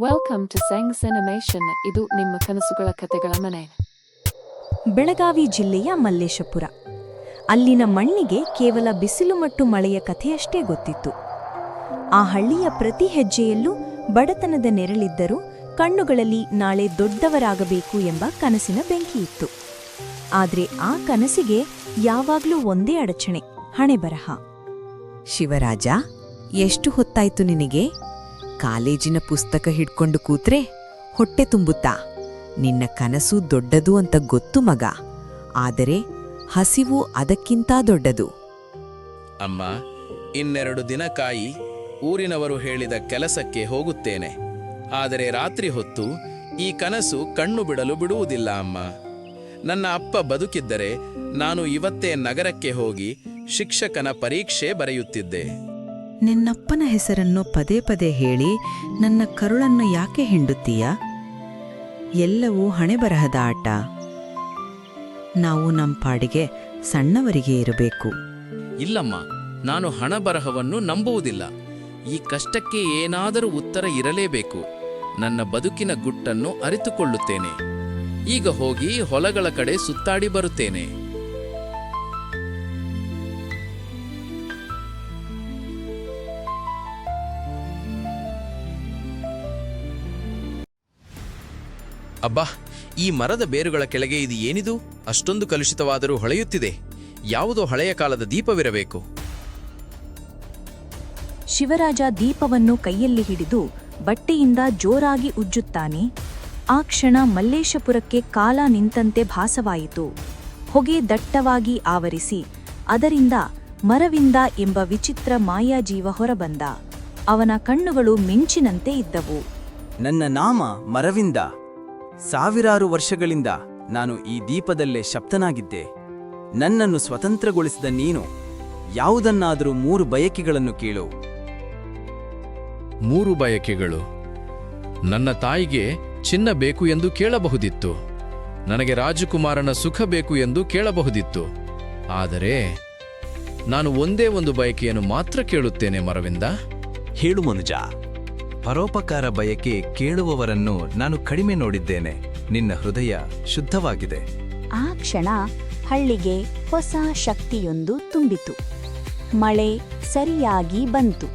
Welcome to ಸೆಂಗ್ animation ಇದು ನಿಮ್ಮ ಕನಸುಗಳ ಕಥೆಗಳ ಮನೆ ಬೆಳಗಾವಿ ಜಿಲ್ಲೆಯ ಮಲ್ಲೇಶಪುರ. ಅಲ್ಲಿನ ಮಣ್ಣಿಗೆ ಕೇವಲ ಬಿಸಿಲು ಮತ್ತು ಮಳೆಯ ಕಥೆಯಷ್ಟೇ ಗೊತ್ತಿತ್ತು. ಆ ಹಳ್ಳಿಯ ಪ್ರತಿ ಹೆಜ್ಜೆಯಲ್ಲೂ ಬಡತನದ ನೆರಳಿದ್ದರೂ ಕಣ್ಣುಗಳಲ್ಲಿ ನಾಳೆ ದೊಡ್ಡವರಾಗಬೇಕು ಎಂಬ ಕನಸಿನ ಬೆಂಕಿಯಿತ್ತು ಆದರೆ ಆ ಕನಸಿಗೆ ಯಾವಾಗಲೂ ಒಂದೇ ಅಡಚಣೆ ಹಣೆಬರಹ. ಶಿವರಾಜ ಎಷ್ಟು ಹೊತ್ತಾಯ್ತು ನಿನಗೆ? ಕಾಲೇಜಿನ ಪುಸ್ತಕ ಹಿಡ್ಕೊಂಡು ಕೂತ್ರೆ ಹೊಟ್ಟೆ ತುಂಬುತ್ತಾ? ನಿನ್ನ ಕನಸು ದೊಡ್ಡದು ಅಂತ ಗೊತ್ತು ಮಗ. ಆದರೆ ಹಸಿವು ಅದಕ್ಕಿಂತ ದೊಡ್ಡದು. ಅಮ್ಮ, ಇನ್ನೆರಡು ದಿನ ಕಾಯಿ ಊರಿನವರು ಹೇಳಿದ ಕೆಲಸಕ್ಕೆ ಹೋಗುತ್ತೇನೆ. ಆದರೆ ರಾತ್ರಿ ಹೊತ್ತು ಈ ಕನಸು ಕಣ್ಣು ಬಿಡಲು ಬಿಡುವುದಿಲ್ಲ ಅಮ್ಮ. ನನ್ನ ಅಪ್ಪ ಬದುಕಿದ್ದರೆ ನಾನು ಇವತ್ತೇ ನಗರಕ್ಕೆ ಹೋಗಿ ಶಿಕ್ಷಕನ ಪರೀಕ್ಷೆ ಬರೆಯುತ್ತಿದ್ದೆ. ನಿನ್ನಪ್ಪನ ಹೆಸರನ್ನು ಪದೇ ಪದೇ ಹೇಳಿ ನನ್ನ ಕರುಳನ್ನು ಯಾಕೆ ಹಿಂಡುತ್ತೀಯ? ಎಲ್ಲವೂ ಹಣೆಬರಹದ ಆಟ. ನಾವು ನಮ್ಮ ಪಾಡಿಗೆ ಸಣ್ಣವರಿಗೆ ಇರಬೇಕು. ಇಲ್ಲಮ್ಮ, ನಾನು ಹಣ ಬರಹವನ್ನು ನಂಬುವುದಿಲ್ಲ. ಈ ಕಷ್ಟಕ್ಕೆ ಏನಾದರೂ ಉತ್ತರ ಇರಲೇಬೇಕು. ನನ್ನ ಬದುಕಿನ ಗುಟ್ಟನ್ನು ಅರಿತುಕೊಳ್ಳುತ್ತೇನೆ. ಈಗ ಹೋಗಿ ಹೊಲಗಳ ಕಡೆ ಸುತ್ತಾಡಿ ಬರುತ್ತೇನೆ. ಅಬ್ಬಾ ಈ ಮರದ ಬೇರುಗಳ ಕೆಳಗೆ ಇದು ಏನಿದು? ಅಷ್ಟೊಂದು ಕಲುಷಿತವಾದರೂ ಹೊಳೆಯುತ್ತಿದೆ. ಯಾವುದೋ ಹಳೆಯ ಕಾಲದ ದೀಪವಿರಬೇಕು. ಶಿವರಾಜ ದೀಪವನ್ನು ಕೈಯಲ್ಲಿ ಹಿಡಿದು ಬಟ್ಟೆಯಿಂದ ಜೋರಾಗಿ ಉಜ್ಜುತ್ತಾನೆ. ಆ ಕ್ಷಣ ಮಲ್ಲೇಶಪುರಕ್ಕೆ ಕಾಲ ನಿಂತಂತೆ ಭಾಸವಾಯಿತು. ಹೊಗೆ ದಟ್ಟವಾಗಿ ಆವರಿಸಿ ಅದರಿಂದ ಮರವಿಂದ ಎಂಬ ವಿಚಿತ್ರ ಮಾಯಾಜೀವ ಹೊರಬಂದ. ಅವನ ಕಣ್ಣುಗಳು ಮಿಂಚಿನಂತೆ ಇದ್ದವು. ನನ್ನ ನಾಮ ಮರವಿಂದ. ಸಾವಿರಾರು ವರ್ಷಗಳಿಂದ ನಾನು ಈ ದೀಪದಲ್ಲೇ ಶಬ್ದನಾಗಿದ್ದೆ ನನ್ನನ್ನು ಸ್ವತಂತ್ರಗೊಳಿಸಿದ ನೀನು ಯಾವುದನ್ನಾದರೂ ಮೂರು ಬಯಕೆಗಳನ್ನು ಕೇಳು. ಮೂರು ಬಯಕೆಗಳು. ನನ್ನ ತಾಯಿಗೆ ಚಿನ್ನ ಬೇಕು ಎಂದು ಕೇಳಬಹುದಿತ್ತು. ನನಗೆ ರಾಜಕುಮಾರನ ಸುಖ ಬೇಕು ಎಂದು ಕೇಳಬಹುದಿತ್ತು. ಆದರೆ ನಾನು ಒಂದೇ ಒಂದು ಬಯಕೆಯನ್ನು ಮಾತ್ರ ಕೇಳುತ್ತೇನೆ ಮರವಿಂದ. ಹೇಳು ಮನುಜ. ಪರೋಪಕಾರ ಬಯಕೆ ಕೇಳುವವರನ್ನು ನಾನು ಕಡಿಮೆ ನೋಡಿದ್ದೇನೆ. ನಿನ್ನ ಹೃದಯ ಶುದ್ಧವಾಗಿದೆ. ಆ ಕ್ಷಣ ಹಳ್ಳಿಗೆ ಹೊಸ ಶಕ್ತಿಯೊಂದು ತುಂಬಿತು. ಮಳೆ ಸರಿಯಾಗಿ ಬಂತು.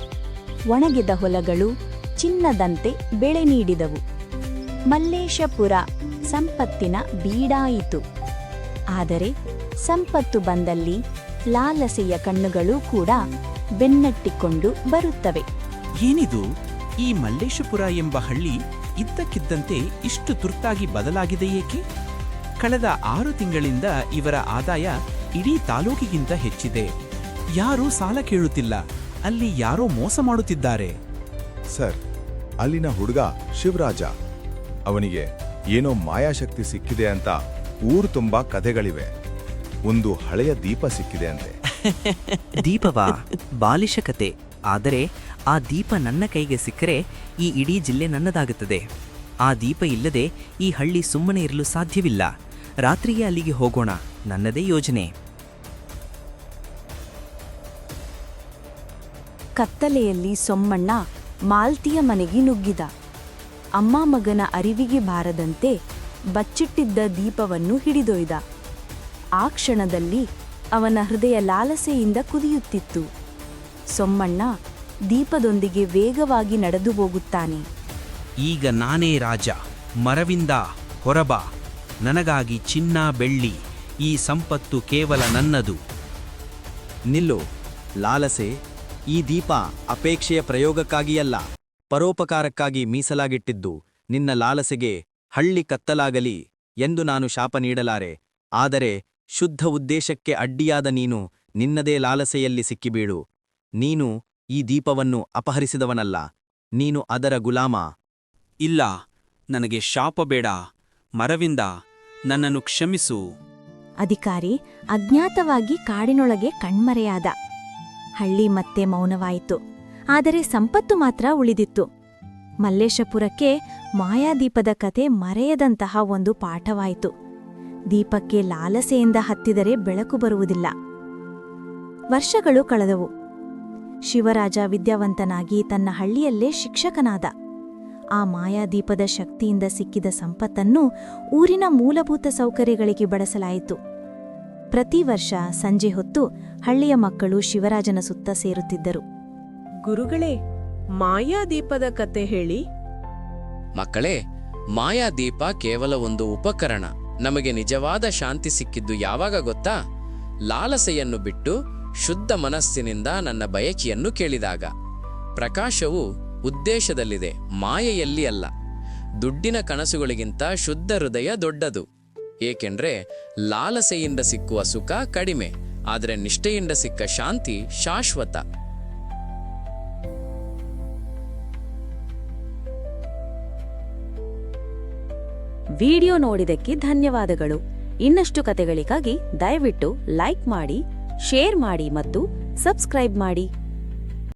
ಒಣಗಿದ ಹೊಲಗಳು ಚಿನ್ನದಂತೆ ಬೆಳೆ ನೀಡಿದವು. ಮಲ್ಲೇಶಪುರ ಸಂಪತ್ತಿನ ಬೀಡಾಯಿತು. ಆದರೆ ಸಂಪತ್ತು ಬಂದಲ್ಲಿ ಲಾಲಸೆಯ ಕಣ್ಣುಗಳು ಕೂಡ ಬೆನ್ನಟ್ಟಿಕೊಂಡು ಬರುತ್ತವೆ. ಏನಿದು? ಈ ಮಲ್ಲೇಶಪುರ ಎಂಬ ಹಳ್ಳಿ ಇದ್ದಕ್ಕಿದ್ದಂತೆ ಇಷ್ಟು ತುರ್ತಾಗಿ ಬದಲಾಗಿದೆ ಏಕೆ? ಕಳೆದ ಆರು ತಿಂಗಳಿಂದ ಇವರ ಆದಾಯ ಇಡೀ ತಾಲೂಕಿಗಿಂತ ಹೆಚ್ಚಿದೆ. ಯಾರೂ ಸಾಲ ಕೇಳುತ್ತಿಲ್ಲ. ಅಲ್ಲಿ ಯಾರೋ ಮೋಸ ಮಾಡುತ್ತಿದ್ದಾರೆ. ಸರ್ ಅಲ್ಲಿನ ಹುಡುಗ ಶಿವರಾಜ. ಅವನಿಗೆ ಏನೋ ಮಾಯಾಶಕ್ತಿ ಸಿಕ್ಕಿದೆ ಅಂತ ಊರು ತುಂಬಾ ಕಥೆಗಳಿವೆ. ಒಂದು ಹಳೆಯ ದೀಪ ಸಿಕ್ಕಿದೆ ಅಂತೆ. ದೀಪವಾ? ಬಾಲಿಶ ಕತೆ. ಆದರೆ ಆ ದೀಪ ನನ್ನ ಕೈಗೆ ಸಿಕ್ಕರೆ ಈ ಇಡೀ ಜಿಲ್ಲೆ ನನ್ನದಾಗುತ್ತದೆ. ಆ ದೀಪ ಇಲ್ಲದೆ ಈ ಹಳ್ಳಿ ಸುಮ್ಮನೆ ಇರಲು ಸಾಧ್ಯವಿಲ್ಲ. ರಾತ್ರಿಯೇ ಅಲ್ಲಿಗೆ ಹೋಗೋಣ, ನನ್ನದೇ ಯೋಜನೆ. ಕತ್ತಲೆಯಲ್ಲಿ ಸೊಮ್ಮಣ್ಣ ಮಾಲ್ತಿಯ ಮನೆಗೆ ನುಗ್ಗಿದ. ಅಮ್ಮ ಮಗನ ಅರಿವಿಗೆ ಬಾರದಂತೆ ಬಚ್ಚಿಟ್ಟಿದ್ದ ದೀಪವನ್ನು ಹಿಡಿದೊಯ್ದ. ಆ ಕ್ಷಣದಲ್ಲಿ ಅವನ ಹೃದಯ ಲಾಲಸೆಯಿಂದ ಕುದಿಯುತ್ತಿತ್ತು. ಸೊಮ್ಮಣ್ಣ ದೀಪದೊಂದಿಗೆ ವೇಗವಾಗಿ ನಡೆದು ಹೋಗುತ್ತಾನೆ. ಈಗ ನಾನೇ ರಾಜ ಮರವಿಂದ ಹೊರಬ. ನನಗಾಗಿ ಚಿನ್ನ ಬೆಳ್ಳಿ ಈ ಸಂಪತ್ತು ಕೇವಲ ನನ್ನದು. ನಿಲ್ಲು ಲಾಲಸೆ ಈ ದೀಪ ಅಪೇಕ್ಷೆಯ ಪ್ರಯೋಗಕ್ಕಾಗಿಯಲ್ಲ ಪರೋಪಕಾರಕ್ಕಾಗಿ ಮೀಸಲಾಗಿಟ್ಟಿದ್ದು ನಿನ್ನ ಲಾಲಸೆಗೆ ಹಳ್ಳಿ ಕತ್ತಲಾಗಲಿ ಎಂದು ನಾನು ಶಾಪ ನೀಡಲಾರೆ. ಆದರೆ ಶುದ್ಧ ಉದ್ದೇಶಕ್ಕೆ ಅಡ್ಡಿಯಾದ ನೀನು ನಿನ್ನದೇ ಲಾಲಸೆಯಲ್ಲಿ ಸಿಕ್ಕಿಬೀಳು. ನೀನು ಈ ದೀಪವನ್ನು ಅಪಹರಿಸಿದವನಲ್ಲ, ನೀನು ಅದರ ಗುಲಾಮ. ಇಲ್ಲ, ನನಗೆ ಶಾಪ ಬೇಡ, ಮರವಿಂದ ನನ್ನನ್ನು ಕ್ಷಮಿಸು. ಅಧಿಕಾರಿ ಅಜ್ಞಾತವಾಗಿ ಕಾಡಿನೊಳಗೆ ಕಣ್ಮರೆಯಾದ. ಹಳ್ಳಿ ಮತ್ತೆ ಮೌನವಾಯಿತು, ಆದರೆ ಸಂಪತ್ತು ಮಾತ್ರ ಉಳಿದಿತ್ತು. ಮಲ್ಲೇಶಪುರಕ್ಕೆ ಮಾಯಾದೀಪದ ಕತೆ ಮರೆಯದಂತಹ ಒಂದು ಪಾಠವಾಯಿತು. ದೀಪಕ್ಕೆ ಲಾಲಸೆಯಿಂದ ಹತ್ತಿದರೆ ಬೆಳಕು ಬರುವುದಿಲ್ಲ. ವರ್ಷಗಳು ಕಳೆದವು. ಶಿವರಾಜ ವಿದ್ಯಾವಂತನಾಗಿ ತನ್ನ ಹಳ್ಳಿಯಲ್ಲೇ ಶಿಕ್ಷಕನಾದ. ಆ ಮಾಯಾದೀಪದ ಶಕ್ತಿಯಿಂದ ಸಿಕ್ಕಿದ ಸಂಪತ್ತನ್ನು ಊರಿನ ಮೂಲಭೂತ ಸೌಕರ್ಯಗಳಿಗೆ ಬಳಸಲಾಯಿತು. ಪ್ರತಿ ವರ್ಷ ಸಂಜೆ ಹೊತ್ತು ಹಳ್ಳಿಯ ಮಕ್ಕಳು ಶಿವರಾಜನ ಸುತ್ತ ಸೇರುತ್ತಿದ್ದರು. ಗುರುಗಳೇ ಮಾಯಾದೀಪದ ಕತೆ ಹೇಳಿ. ಮಕ್ಕಳೇ ಮಾಯಾದೀಪ ಕೇವಲ ಒಂದು ಉಪಕರಣ. ನಮಗೆ ನಿಜವಾದ ಶಾಂತಿ ಸಿಕ್ಕಿದ್ದು ಯಾವಾಗ ಗೊತ್ತಾ? ಲಾಲಸೆಯನ್ನು ಬಿಟ್ಟು ಶುದ್ಧ ಮನಸ್ಸಿನಿಂದ ನನ್ನ ಬಯಕೆಯನ್ನು ಕೇಳಿದಾಗ. ಪ್ರಕಾಶವು ಉದ್ದೇಶದಲ್ಲಿದೆ, ಮಾಯೆಯಲ್ಲಿ ಅಲ್ಲ. ದುಡ್ಡಿನ ಕನಸುಗಳಿಗಿಂತ ಶುದ್ಧ ಹೃದಯ ದೊಡ್ಡದು. ಏಕೆಂದ್ರೆ ಲಾಲಸೆಯಿಂದ ಸಿಕ್ಕುವ ಸುಖ ಕಡಿಮೆ, ಆದರೆ ನಿಷ್ಠೆಯಿಂದ ಸಿಕ್ಕ ಶಾಂತಿ ಶಾಶ್ವತ. ವಿಡಿಯೋ ನೋಡಿದಕ್ಕೆ ಧನ್ಯವಾದಗಳು. ಇನ್ನಷ್ಟು ಕತೆಗಳಿಗಾಗಿ ದಯವಿಟ್ಟು ಲೈಕ್ ಮಾಡಿ ಶೇರ್ ಮಾಡಿ ಮತ್ತು ಸಬ್ಸ್ಕ್ರೈಬ್ ಮಾಡಿ.